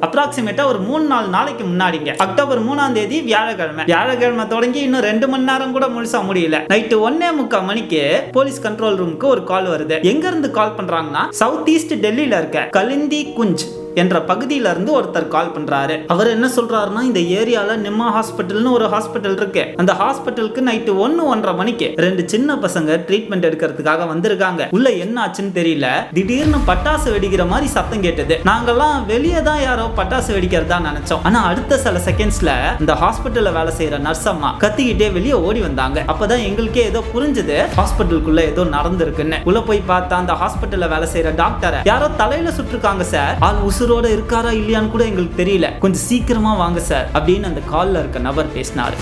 அப்ராக்சிமேட்டா ஒரு மூணு நாலு நாளைக்கு முன்னாடிங்க. அக்டோபர் மூணாம் தேதி வியாழக்கிழமை. வியாழக்கிழமை தொடங்கி இன்னும் ரெண்டு மணி நேரம் கூட முழுசா முடியல. நைட்டு ஒன்னே முக்கால் மணிக்கு போலீஸ் கண்ட்ரோல் ரூமுக்கு ஒரு கால் வருது. எங்க இருந்து கால் பண்றாங்கன்னா சவுத் ஈஸ்ட் டெல்லியில இருக்க. கலிந்தி குஞ்ச். என்ற பகுதியில இருந்து ஒருத்தர் கால் பண்றாரு. அவர் என்ன சொல்றாருன்னா இந்த ஏரியால நிம்மா ஹாஸ்பிட்டல்னு ஒரு ஹாஸ்பிட்டல் இருக்கு. அந்த ஹாஸ்பிட்டலுக்கு நைட்டு ஒன்னு ஒன்றரை மணிக்கு ரெண்டு சின்ன பசங்க ட்ரீட்மெண்ட் எடுக்கிறதுக்காக வந்திருக்காங்க. உள்ள என்ன ஆச்சுன்னு தெரியல. திடீர்னு பட்டாசு வெடிக்கிற மாதிரி சத்தம் கேட்டது. நாங்கெல்லாம் வெளியே தான் யாரோ பட்டாசு வெடிக்கிறதா நினைச்சோம். ஆனா அடுத்த சில செகண்ட்ஸ்ல இந்த ஹாஸ்பிட்டல்ல வேலை செய்யற நர்ஸ் அம்மா கத்திக்கிட்டே வெளியே ஓடி வந்தாங்க. அப்பதான் எங்களுக்கே ஏதோ புரிஞ்சுது ஹாஸ்பிட்டலுக்குள்ள ஏதோ நடந்திருக்குன்னு. உள்ள போய் பார்த்தா அந்த ஹாஸ்பிட்டல்ல வேலை செய்யற டாக்டரை யாரோ தலையில சுட்டிருக்காங்க சார். ஆள் உசுரோட இருக்காரா இல்லையான்னு கூட எங்களுக்கு தெரியல. கொஞ்சம் சீக்கிரமா வாங்க சார் அப்படின்னு அந்த காலில் இருக்க நபர் பேசினாரு.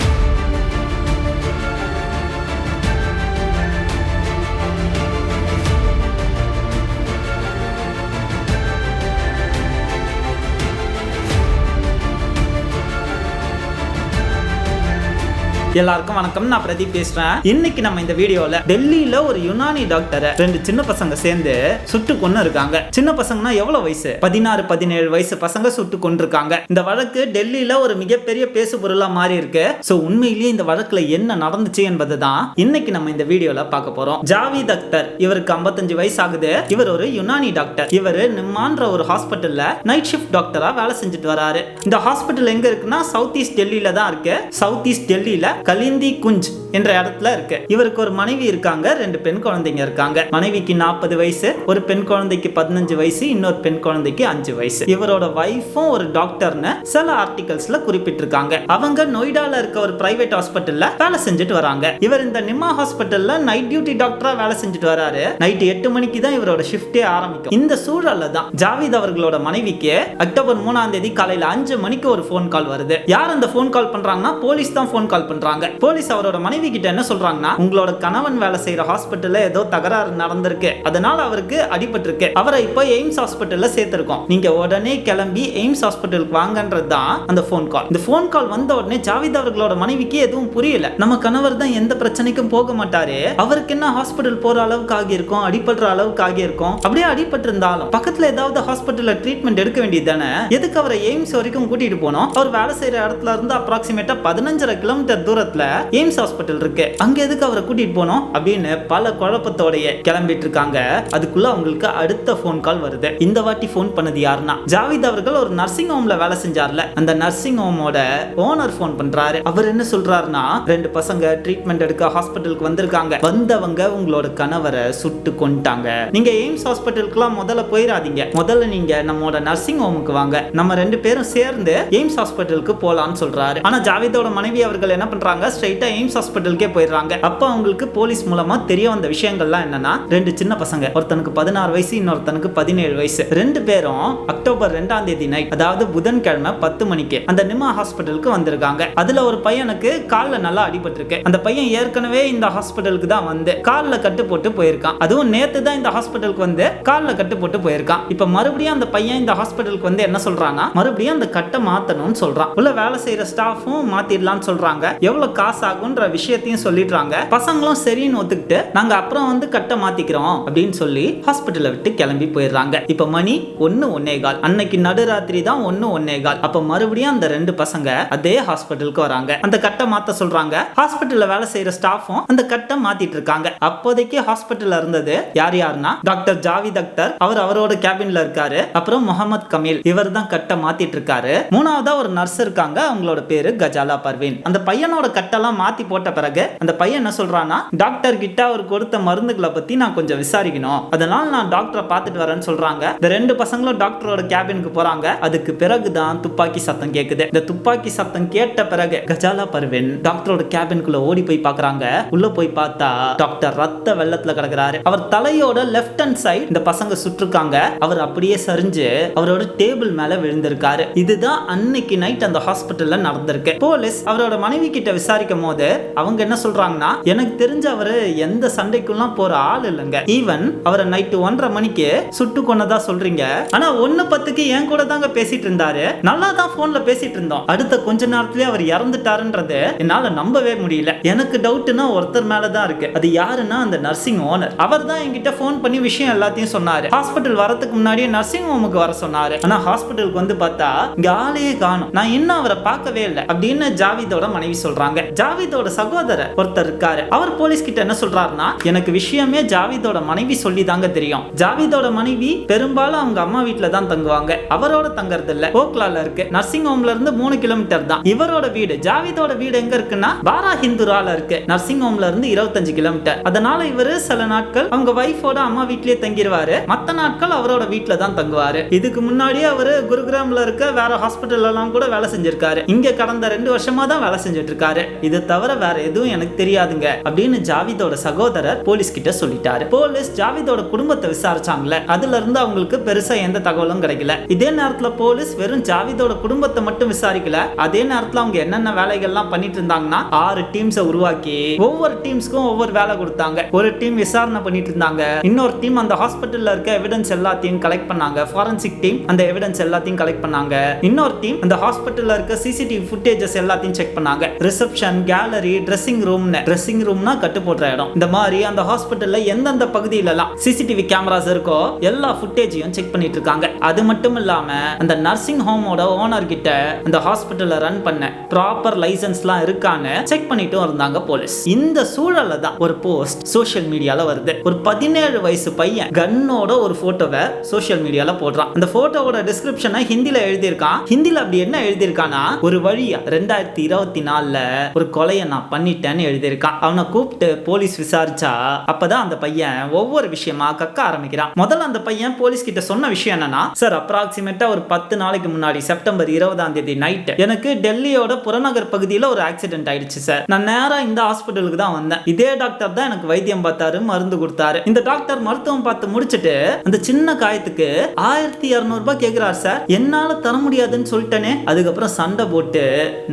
எல்லாருக்கும் வணக்கம். நான் பிரதீப் பேசுறேன். இன்னைக்கு நம்ம இந்த வீடியோல டெல்லியில ஒரு யுனானி டாக்டரை ரெண்டு சின்ன பசங்க சேர்ந்து சுட்டு கொண்டு இருக்காங்க. சின்ன பசங்கன்னா எவ்வளவு வயசு? பதினாறு பதினேழு வயசு பசங்க சுட்டு கொண்டிருக்காங்க இந்த வழக்கு டெல்லியில ஒரு மிகப்பெரிய பேசு பொருளா மாறி இருக்கு. சோ உண்மையிலேயே இந்த வழக்குல என்ன நடந்துச்சு என்பது தான் இன்னைக்கு நம்ம இந்த வீடியோல பார்க்க போறோம். ஜாவித் அக்தர் இவருக்கு 55 வயசு ஆகுது. இவர் ஒரு யுனானி டாக்டர். இவர் நிம்மான்ற ஒரு ஹாஸ்பிட்டல்ல நைட் ஷிஃப்ட் டாக்டரா வேலை செஞ்சுட்டு வராரு. இந்த ஹாஸ்பிட்டல் எங்க இருக்குன்னா சவுத் ஈஸ்ட் டெல்லியில தான் இருக்கு. சவுத் ஈஸ்ட் டெல்லியில கலிந்தி குஞ்ச் என்ற இடத்துல இருக்கு. இவருக்கு ஒரு மனைவி இருக்காங்க. ரெண்டு பெண் குழந்தைங்க இருக்காங்க. மனைவிக்கு நாற்பது வயசு ஒரு பெண் குழந்தைக்கு பதினஞ்சு வயசு இன்னொரு பெண் குழந்தைக்கு அஞ்சு வயசு. இவரோட வைஃபும் ஒரு டாக்டர்னு சில ஆர்டிகல்ஸ்ல குறிப்பிட்டிருக்காங்க. அவங்க நொய்டால இருக்க ஒரு பிரைவேட் ஹாஸ்பிட்டல்ல வேலை செஞ்சுட்டு வராங்க. இவர் இந்த நிம்மா ஹாஸ்பிட்டல்ல நைட் டியூட்டி டாக்டரா வேலை செஞ்சுட்டு வராரு. நைட் எட்டு மணிக்கு தான் இவரோட ஷிஃப்டே ஆரம்பிக்கும். இந்த சூழல்ல தான் ஜாவித் அவர்களோட மனைவிக்கு அக்டோபர் மூணாம் தேதி காலையில அஞ்சு மணிக்கு ஒரு ஃபோன் கால் வருது. யார் அந்த ஃபோன் கால் பண்றாங்கன்னா போலீஸ் தான் ஃபோன் கால் பண்றாங்க. போலீஸ் அவரோட மனைவி கிட்ட என்ன சொல்றாங்கன்னா உங்களோட கணவன் வேலை செய்யற ஹாஸ்பிட்டல்ல ஏதோ தகராறு நடந்திருக்கு. அதனால அவருக்கு அடிபட்டிருக்கு. அவரை இப்போ எய்ம்ஸ் ஹாஸ்பிட்டல்ல சேர்த்திருக்கோம். நீங்க உடனே கிளம்பி எய்ம்ஸ் ஹாஸ்பிட்டலுக்கு வாங்கன்றது தான் அந்த ஃபோன் கால் இந்த ஃபோன் கால் வந்த உடனே ஜாவித் அவர்களோட மனைவிக்கு எதுவும் புரியல. நம்ம கணவர் தான் எந்த பிரச்சனைக்கும் போக மாட்டாரு. அவருக்கு என்ன ஹாஸ்பிட்டல் போற அளவுக்கு ஆகியிருக்கும்? அடிபடுற அளவுக்கு ஆகியிருக்கும்? அப்படியே அடிபட்டிருந்தாலும் பக்கத்துல ஏதாவது ஹாஸ்பிட்டல்ல ட்ரீட்மெண்ட் எடுக்க வேண்டியது தானே? எதுக்கு அவரை எய்ம்ஸ் வரைக்கும் கூட்டிட்டு போனோம்? அவர் வேலை செய்யற இடத்துல இருந்து அப்ராக்சிமேட்டா பதினஞ்சரை கிலோமீட்டர் தூரத்துல எய்ம்ஸ் ஹாஸ்பிட்டல் இருக்கு அங்க எதுக்கு அவரை கூட்டிட்டு போனோம்? அப்படின்னு பல குழப்பத்தோடைய கிளம்பிட்டு இருக்காங்க. அதுக்குள்ள அவங்களுக்கு அடுத்த போன் கால் வருது. இந்த வாட்டி போன் பண்ணது யாருன்னா? ஜாவித் அவர்கள் ஒரு நர்சிங் ஹோம்ல வேலை செஞ்சார்ல. அந்த நர்சிங் ஹோமோட ஓனர் போன் பண்றாரு. அவர் என்ன சொல்றாருன்னா ரெண்டு பசங்க ட்ரீட்மெண்ட் எடுக்க ஹாஸ்பிட்டலுக்கு வந்திருக்காங்க. வந்தவங்க உங்களோட கணவரை சுட்டு கொண்டாங்க நீங்க எய்ம்ஸ் ஹாஸ்பிட்டலுக்குலாம் முதல்ல போயிடாதீங்க முதல்ல நீங்க நம்மோட நர்சிங் ஹோமுக்கு வாங்க. நம்ம ரெண்டு பேரும் சேர்ந்து எய்ம்ஸ் ஹாஸ்பிட்டலுக்கு போலாம்னு சொல்றாரு. ஆனா ஜாவிதோட மனைவி அவர்கள் என்ன பண்றாங்க? ஸ்ட்ரைட்டா எய்ம்ஸ் ஹாஸ்பிட்டல் ஹாஸ்பிட்டலுக்கே போயிடுறாங்க. அப்போ அவங்களுக்கு போலீஸ் மூலமா தெரிய வந்த விஷயங்கள்லாம் என்னன்னா ரெண்டு சின்ன பசங்க ஒருத்தனுக்கு பதினாறு வயசு இன்னொருத்தனுக்கு பதினேழு வயசு. ரெண்டு பேரும் அக்டோபர் ரெண்டாம் தேதி நைட் அதாவது புதன்கிழமை பத்து மணிக்கு அந்த நிமா ஹாஸ்பிட்டலுக்கு வந்திருக்காங்க. அதுல ஒரு பையனுக்கு காலில் நல்லா அடிபட்டிருக்கு. அந்த பையன் ஏற்கனவே இந்த ஹாஸ்பிட்டலுக்கு தான் வந்து காலில் கட்டு போட்டு போயிருக்கான். அதுவும் நேத்து தான் இந்த ஹாஸ்பிட்டலுக்கு வந்து காலில் கட்டு போட்டு போயிருக்கான். இப்ப மறுபடியும் அந்த பையன் இந்த ஹாஸ்பிட்டலுக்கு வந்து என்ன சொல்றான்னா மறுபடியும் அந்த கட்டை மாத்தணும்னு சொல்றான். உள்ள வேலை செய்யற ஸ்டாஃபும் மாத்திடலாம்னு சொல்றாங்க. எவ்வளவு காசு ஆகுன்ற விஷயத்தையும் சொல்லிடுறாங்க. பசங்களும் சரின்னு ஒத்துக்கிட்டு நாங்க அப்புறம் வந்து கட்ட மாத்திக்கிறோம் அப்படின்னு சொல்லி ஹாஸ்பிட்டலை விட்டு கிளம்பி போயிடுறாங்க. இப்ப மணி ஒன்னு ஒன்னே கால். அன்னைக்கு நடுராத்திரி தான் ஒன்னு ஒன்னே கால். அப்ப மறுபடியும் அந்த ரெண்டு பசங்க அதே ஹாஸ்பிட்டலுக்கு வராங்க. அந்த கட்டை மாத்த சொல்றாங்க. ஹாஸ்பிட்டல்ல வேலை செய்யற ஸ்டாஃபும் அந்த கட்டை மாத்திட்டு இருக்காங்க. அப்போதைக்கு ஹாஸ்பிட்டல்ல இருந்தது யார் யாருன்னா டாக்டர் ஜாவித் அக்தர் அவர் அவரோட கேபின்ல இருக்காரு. அப்புறம் முகமது கமீல். இவர் தான் கட்டை மாத்திட்டு இருக்காரு. மூணாவதா ஒரு நர்ஸ் இருக்காங்க. அவங்களோட பேரு கஜாலா பர்வீன். அந்த பையனோட கட்டெல்லாம் மாத்தி போட்ட பிறகு அந்த பையன் என்ன சொல்றான்னா டாக்டர் கிட்ட அவர் கொடுத்த மருந்துகளை பத்தி நான் கொஞ்சம் விசாரிக்கணும். அதனால நான் டாக்டரை பார்த்துட்டு வரேன்னு சொல்றாங்க. இந்த ரெண்டு பசங்களும் டாக்டரோட கேபினுக்கு போறாங்க. அதுக்கு பிறகுதான் துப்பாக்கி சத்தம் கேக்குது. இந்த துப்பாக்கி சத்தம் கேட்ட பிறகு கஜாலா பர்வீன் டாக்டரோட கேபினுக்குள்ள ஓடி போய் பாக்குறாங்க. உள்ள போய் பார்த்தா டாக்டர் ரத்த வெள்ளத்துல கிடக்குறாரு. அவர் தலையோட லெஃப்ட் ஹேண்ட் சைடு இந்த பசங்க சுட்டிருக்காங்க. அவர் அப்படியே சரிஞ்சு அவரோட டேபிள் மேல விழுந்திருக்காரு. இதுதான் அன்னைக்கு நைட் அந்த ஹாஸ்பிட்டல்ல நடந்திருக்கு. போலீஸ் அவரோட மனைவி கிட்ட விசாரிக்கும் போது அவங்க என்ன சொல்றாங்கன்னா எனக்கு தெரிஞ்ச அவரு எந்த சண்டைக்குலாம் போற ஆள் இல்லைங்க. ஈவன் அவரை நைட்டு ஒன்றரை மணிக்கு சுட்டு கொன்னதா சொல்றீங்க. ஆனா ஒன்னு பத்துக்கு என் கூட தாங்க பேசிட்டு இருந்தாரு. நல்லா தான் போன்ல பேசிட்டு இருந்தோம். அடுத்த கொஞ்ச நேரத்திலே அவர் இறந்துட்டாருன்றது என்னால நம்பவே முடியல. எனக்கு டவுட்னா ஒருத்தர் மேலதான் இருக்கு. அது யாருன்னா அந்த நர்சிங் ஓனர் அவர் தான் என்கிட்ட ஃபோன் பண்ணி விஷயம் எல்லாத்தையும் சொன்னாரு. ஹாஸ்பிட்டல் வரதுக்கு முன்னாடியே நர்சிங் ஹோமுக்கு வர சொன்னாரு. ஆனா ஹாஸ்பிட்டலுக்கு வந்து பார்த்தா இங்க ஆளையே காணும். நான் இன்னும் அவரை பார்க்கவே இல்லை. அப்படின்னு ஜாவிதோட மனைவி சொல்றாங்க. ஜாவிதோட சகோதரர் ஒருத்தர் இருக்காரு. அவர் போலீஸ் கிட்ட என்ன சொல்றாருன்னா எனக்கு விஷயமே ஜாவிதோட மனைவி சொல்லி தாங்க தெரியும். ஜாவிதோட மனைவி பெரும்பாலும் அவங்க அம்மா வீட்டுல தான் தங்குவாங்க. அவரோட தங்கறது இல்ல ஓக்லால இருக்கு நர்சிங் ஹோம்ல இருந்து மூணு கிலோமீட்டர் தான். இவரோட வீடு ஜாவிதோட வீடு எங்க இருக்குன்னா பாரா ஹிந்துரால இருக்கு. நர்சிங் ஹோம்ல இருந்து இருபத்தஞ்சு கிலோமீட்டர் அதனால இவரு சில நாட்கள் அவங்க ஒய்ஃபோட அம்மா வீட்லயே தங்கிடுவாரு மத்த நாட்கள் அவரோட வீட்டுல தான் தங்குவாரு. இதுக்கு முன்னாடியே அவரு குருகிராம்ல இருக்க வேற ஹாஸ்பிட்டல் எல்லாம் கூட வேலை செஞ்சிருக்காரு. இங்க கடந்த ரெண்டு வருஷமா தான் வேலை செஞ்சுட்டு இருக்காரு. இது தவிர வேற எதுவும் எனக்கு தெரியாதுங்க அப்படின்னு ஜாவிதோட சகோதரர் போலீஸ் கிட்ட சொல்லிட்டாரு. போலீஸ் ஜாவிதோட குடும்பத்தை விசாரிச்சாங்கல்ல அதுல இருந்து அவங்களுக்கு பெருசா எந்த தகவலும் கிடைக்கல. இதே நேரத்துல போலீஸ் வெறும் ஜாவிதோட குடும்பத்தை மட்டும் விசாரிக்கல அதே நேரத்துல அவங்க என்னென்ன வேலைகள்லாம் பண்ணிட்டு இருந்தாங்கன்னா ஆறு டீம்ஸை உருவாக்கி ஒவ்வொரு டீம்ஸ்க்கும் ஒவ்வொரு வேலை கொடுத்தாங்க. ஒரு டீம் விசாரணை பண்ணிட்டு இருந்தாங்க இன்னொரு டீம் அந்த ஹாஸ்பிட்டல்ல இருக்க எவிடன்ஸ் எல்லாத்தையும் கலெக்ட் பண்ணாங்க. ஃபாரன்சிக் டீம் அந்த எவிடன்ஸ் எல்லாத்தையும் கலெக்ட் பண்ணாங்க. இன்னொரு டீம் அந்த ஹாஸ்பிட்டல்ல இருக்க சிசிடிவி ஃபுட்டேஜஸ் எல்லாத்தையும் செக் பண்ணாங்க. ரிசப்ஷன் கேலரி ட்ரெஸ்ஸிங் ரூம்னு ட்ரெஸ்ஸிங் ரூம்னா கட்டு போடுற இடம். இந்த மாதிரி அந்த ஹாஸ்பிட்டல்ல எந்தெந்த பகுதியிலலாம் சிசிடிவி கேமராஸ் இருக்கோ எல்லா ஃபுட்டேஜையும் செக் பண்ணிட்டு இருக்காங்க. அது மட்டும் இல்லாம அந்த நர்சிங் ஹோமோட ஓனர் கிட்ட அந்த ஹாஸ்பிட்டல்ல ரன் பண்ண ப்ராப்பர் லைசன்ஸ்லாம் இருக்கான்னு செக் பண்ணிட்டும் இருந்தாங்க போலீஸ் இந்த சூழல்ல தான் ஒரு போஸ்ட் சோஷியல் மீடியால வருது. ஒரு பதினேழு வயசு பையன் கன்னோட ஒரு போட்டோவை சோஷியல் மீடியால போடுறான். அந்த போட்டோவோட டிஸ்கிரிப்ஷனை ஹிந்தில எழுதியிருக்கான். ஹிந்தில அப்படி என்ன எழுதியிருக்கானா ஒரு வழியா ரெண்டாயிரத்தி இருபத்தி நாலுல ஒரு கொலையை நான் பண்ணிட்டேன்னு எழுதியிருக்கான். அவனை கூப்பிட்டு போலீஸ் விசாரிச்சா அப்பதான் அந்த பையன் ஒவ்வொரு விஷயமா கக்க ஆரம்பிக்கிறான். முதல்ல அந்த பையன் போலீஸ் கிட்ட சொன்ன விஷயம் என்னன்னா சார் அப்ராக்சிமேட்டா ஒரு பத்து நாளைக்கு முன்னாடி செப்டம்பர் இருபதாம் தேதி நைட் எனக்கு டெல்லியோட புறநகர் பகுதியில் ஒரு ஆக்சிடென்ட் ஆயிடுச்சு சார் நான் நேரா இந்த ஹாஸ்பிட்டலுக்கு தான் வந்தேன். இதே டாக்டர் தான் எனக்கு வைத்தியம் பார்த்தாரு மருந்து கொடுத்தாரு. இந்த டாக்டர் மருத்துவம் பார்த்து முடிச்சிட்டு அந்த சின்ன காயத்துக்கு ஆயிரத்தி இரநூறுபா கேட்கிறார் சார் என்னால தர முடியாதுன்னு சொல்லிட்டேனே. அதுக்கப்புறம் சண்டை போட்டு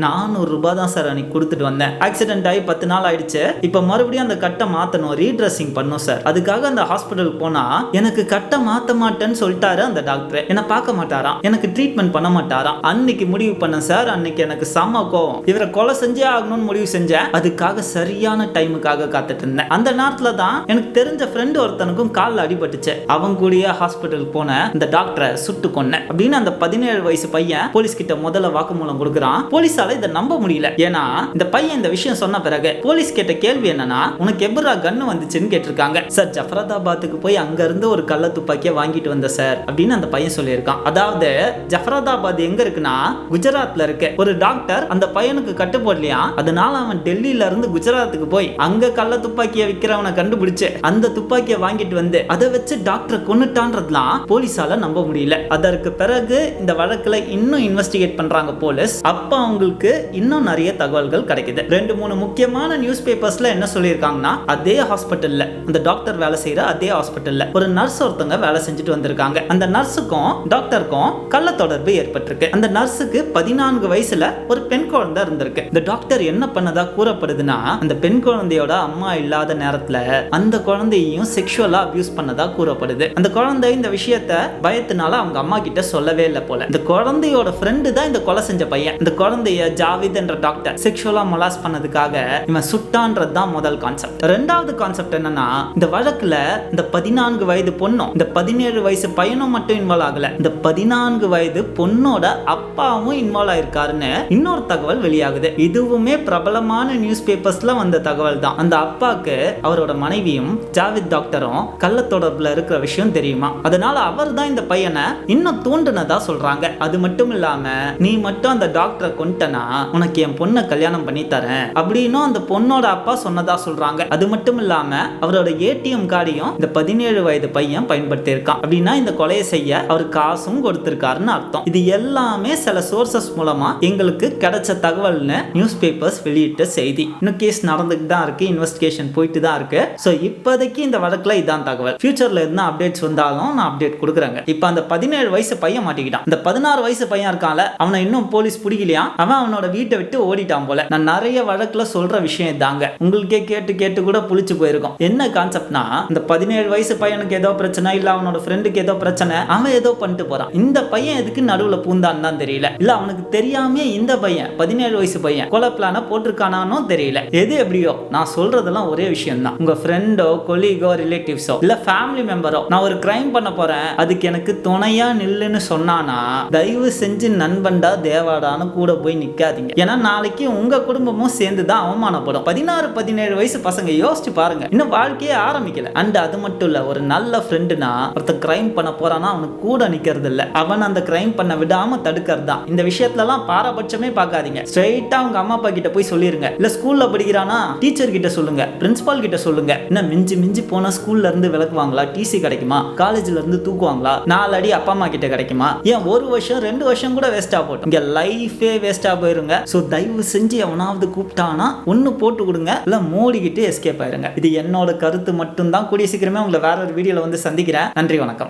நானூறு ரூபாய் தான் சார் அன்னைக்கு கொடுத்துட்டு வந்தேன். ஆக்சிடென்ட் ஆகி பத்து நாள் ஆயிடுச்சு. இப்போ மறுபடியும் அந்த கட்டை மாத்தணும் ரீட்ரெஸ்ஸிங் பண்ணும் சார் அதுக்காக அந்த ஹாஸ்பிட்டலுக்கு போனா எனக்கு கட்டை மாத்த மாட்டேன்னு சொல்லிட்டாரு அந்த டாக்டர் என்ன பார்க்க மாட்டாராம். எனக்கு ட்ரீட்மெண்ட் பண்ண மாட்டாராம். அன்னைக்கு முடிவு பண்ண சார் அன்னைக்கு எனக்கு செம்ம கோவம். இவரை கொலை செஞ்சே ஆகணும்னு முடிவு செஞ்சேன். அதுக்காக சரியான டைமுக்காக காத்துட்டு இருந்தேன். அந்த நேரத்துல தான் எனக்கு தெரிஞ்ச ஃப்ரெண்டு ஒருத்தனுக்கும் காலில் அடிபட்டுச்சு. அவங்க கூடயே ஹாஸ்பிட்டலுக்கு போன இந்த டாக்டரை சுட்டு கொன்னேன். அப்படின்னு அந்த பதினேழு வயசு பையன் போலீஸ் கிட்ட முதல்ல வாக்குமூலம் கொடுக்குறான். போலீஸால இதை நம்ப முடியல. ஏன்னா இந்த பையன் இந்த விஷயம் சொன்ன பிறகு போலீஸ் கேட்ட கேள்வி என்னன்னா உனக்கு எப்படா கன்னு வந்துச்சுன்னு கேட்டிருக்காங்க. சார் ஜஃபராதாபாத்துக்கு போய் அங்க இருந்து ஒரு கள்ள துப்பாக்கியை வாங்கிட்டு வந்த சார் அப்படின்னு அந்த பையன் சொல்லியிருக்கான். அதாவது ஜஃபராதாபாத் எங்க இருக்குன்னா குஜராத்ல இருக்கு. ஒரு டாக்டர் அந்த பையனுக்கு கட்டு போடலையா அதனால அவன் டெல்லியில இருந்து குஜராத்துக்கு போய் அங்க கள்ள துப்பாக்கியை விற்கிறவனை கண்டுபிடிச்சு அந்த துப்பாக்கியை வாங்கிட்டு வந்து அதை வச்சு டாக்டரை கொன்னுட்டான்றதுலாம் போலீஸால நம்ப முடியல. அதற்கு பிறகு இந்த வழக்குல இன்னும் இன்வெஸ்டிகேட் பண்றாங்க போலீஸ். அப்ப அவங்களுக்கு இன்னும் நிறைய தகவல்கள் கிடைக்குது. ரெண்டு மூணு முக்கியமான நியூஸ் பேப்பர்ஸ்ல என்ன சொல்லியிருக்காங்கன்னா அதே ஹாஸ்பிட்டல்ல அந்த டாக்டர் வேலை செய்யற அதே ஹாஸ்பிட்டல்ல ஒரு நர்ஸ் ஒருத்தவங்க வேலை செஞ்சுட்டு வந்திருக்காங்க. அந்த நர்ஸுக்கும் டாக்டருக்கும் கள்ள தொடர்பு ஏற்பட்டிருக்கு. அந்த நர்ஸுக்கு பதினான்கு வயசுல ஒரு பெண் குழந்தை இருந்திருக்கு. இந்த டாக்டர் என்ன பண்ணதா கூறப்படுதுன்னா அந்த பெண் குழந்தையோட அம்மா இல்லாத நேரத்துல அந்த குழந்தையையும் செக்ஷுவலா அபியூஸ் பண்ணதா கூறப்படுது. அந்த குழந்தை இந்த விஷயத்த பயத்தினால அவங்க அம்மா கிட்ட சொல்லவே இல்லை போல. இந்த குழந்தையோட ஃப்ரெண்டு தான் இந்த கொலை செஞ்ச பையன். இந்த குழந்தைய ஜாவித் என்ற டாக்டர் செக்ஷுவலா மொலாஸ் பண்ணுறதுக்காக இவன் சுட்டான்றது தான் முதல் கான்செப்ட் ரெண்டாவது கான்செப்ட் என்னன்னா இந்த வழக்குல இந்த பதினான்கு வயது பொண்ணும் இந்த பதினேழு வயசு பையனும் மட்டும் இன்வால்வ் ஆகல. இந்த பதினான்கு வயது பொண்ணோட அப்பாவும் இன்வால்வ் ஆயிருக்காருன்னு இன்னொரு தகவல் வெளியாகுது. இதுவுமே பிரபலமான நியூஸ் பேப்பர்ஸ்ல வந்த தகவல் தான். அந்த அப்பாக்கு அவரோட மனைவியும் ஜாவித் டாக்டரும் கள்ள தொடர்புல இருக்கிற விஷயம் தெரியுமா? அதனால அவர் தான் இந்த பையனை இன்னும் தூண்டுனதா சொல்றாங்க. அது மட்டும் இல்லாம நீ மட்டும் அந்த டாக்டரை கொண்டனா உனக்கு என் பொண்ணை கல்யாணம் பண்ணி தரேன். அப்படின்னும் அந்த பொண்ணோட அப்பா சொன்னதா சொல்றாங்க. அது மட்டும் இல்லாம அவரோட ஏடிஎம் கார்டையும் இந்த பதினேழு வயது பையன் பயன்படுத்தி இருக்கான் அப்படின்னா இந்த கொலையை செய்ய அவர் காசும் கொடுத்திருக்காருன்னு அர்த்தம். இது எல்லாமே சில சோர்சஸ் மூலமா எங்களுக்கு கிடைச்ச தகவல்னு நியூஸ் பேப்பர்ஸ் வெளியிட்ட செய்தி. இன்னும் கேஸ் நடந்துட்டு தான் இருக்கு இன்வெஸ்டிகேஷன் போயிட்டு தான் இருக்கு. ஸோ இப்போதைக்கு இந்த வழக்குல இதான் தகவல். ஃபியூச்சர்ல எதுனா அப்டேட்ஸ் வந்தாலும் நான் அப்டேட் கொடுக்குறேங்க. இப்போ அந்த பதினேழு வயசு பையன் மாட்டிக்கிட்டான். இந்த பதினாறு வயசு பையன் இருக்கான்ல அவனை இன்னும் போலீஸ் பிடிக்கலையா? அவன் அவனோட வீட்டை விட்டு ஓடிட்டான் போல. நான் நிறைய வழக்குல கான்செப்ட்ல சொல்ற விஷயம் தாங்க உங்களுக்கே கேட்டு கேட்டு கூட புளிச்சு போயிருக்கும். என்ன கான்செப்ட்னா இந்த பதினேழு வயசு பையனுக்கு ஏதோ பிரச்சனை இல்ல அவனோட ஃப்ரெண்டுக்கு ஏதோ பிரச்சனை அவன் ஏதோ பண்ணிட்டு போறான். இந்த பையன் எதுக்கு நடுவுல பூந்தான்னு தான் தெரியல. இல்ல அவனுக்கு தெரியாம இந்த பையன் பதினேழு வயசு பையன் கொலை பிளான போட்டிருக்கானானும் தெரியல. எது எப்படியோ நான் சொல்றதெல்லாம் ஒரே விஷயம் தான் உங்க ஃப்ரெண்டோ கொலீகோ ரிலேட்டிவ்ஸோ இல்ல ஃபேமிலி மெம்பரோ நான் ஒரு கிரைம் பண்ண போறேன் அதுக்கு எனக்கு துணையா நில்லுன்னு சொன்னானா தயவு செஞ்சு நண்பன்டா தேவாடான்னு கூட போய் நிக்காதீங்க. ஏன்னா நாளைக்கு உங்க குடும்பமும் சேர்ந்து தான் அவமானப்படும். பதினாறு பதினேழு வயசு பசங்க யோசிச்சு பாருங்க. இன்னும் வாழ்க்கையே ஆரம்பிக்கல. அண்ட் அது மட்டும் இல்ல ஒரு நல்ல ஃப்ரெண்டுனா ஒருத்தன் கிரைம் பண்ண போறானா அவனுக்கு கூட நிக்கிறது இல்ல. அவன் அந்த கிரைம் பண்ண விடாம தடுக்கிறது தான். இந்த விஷயத்துலலாம் பாரபட்சமே பார்க்காதீங்க. ஸ்ட்ரைட்டா அவங்க அம்மா அப்பா கிட்ட போய் சொல்லிருங்க. இல்ல ஸ்கூல்ல படிக்கிறானா டீச்சர் கிட்ட சொல்லுங்க. பிரின்சிபால் கிட்ட சொல்லுங்க. என்ன மிஞ்சி மிஞ்சி போனா ஸ்கூல்ல இருந்து விளக்குவாங்களா? டிசி கிடைக்குமா? காலேஜ்ல இருந்து தூக்குவாங்களா? நாலு அடி அப்பா அம்மா கிட்ட கிடைக்குமா? ஏன் ஒரு வருஷம் ரெண்டு வருஷம் கூட வேஸ்டா போட்டோம். இங்க லைஃபே வேஸ்டா போயிருங்க. ஸோ தயவு செஞ்சு எவனாவது கூப்பிட்டானா ஒன்னு போட்டு கொடுங்க இல்லை மூடிக்கிட்டு எஸ்கேப் ஆயிருங்க. இது என்னோட கருத்து மட்டும்தான். கூடிய சீக்கிரமே உங்களை வேற ஒரு வீடியோவில் வந்து சந்திக்கிறேன். நன்றி வணக்கம்.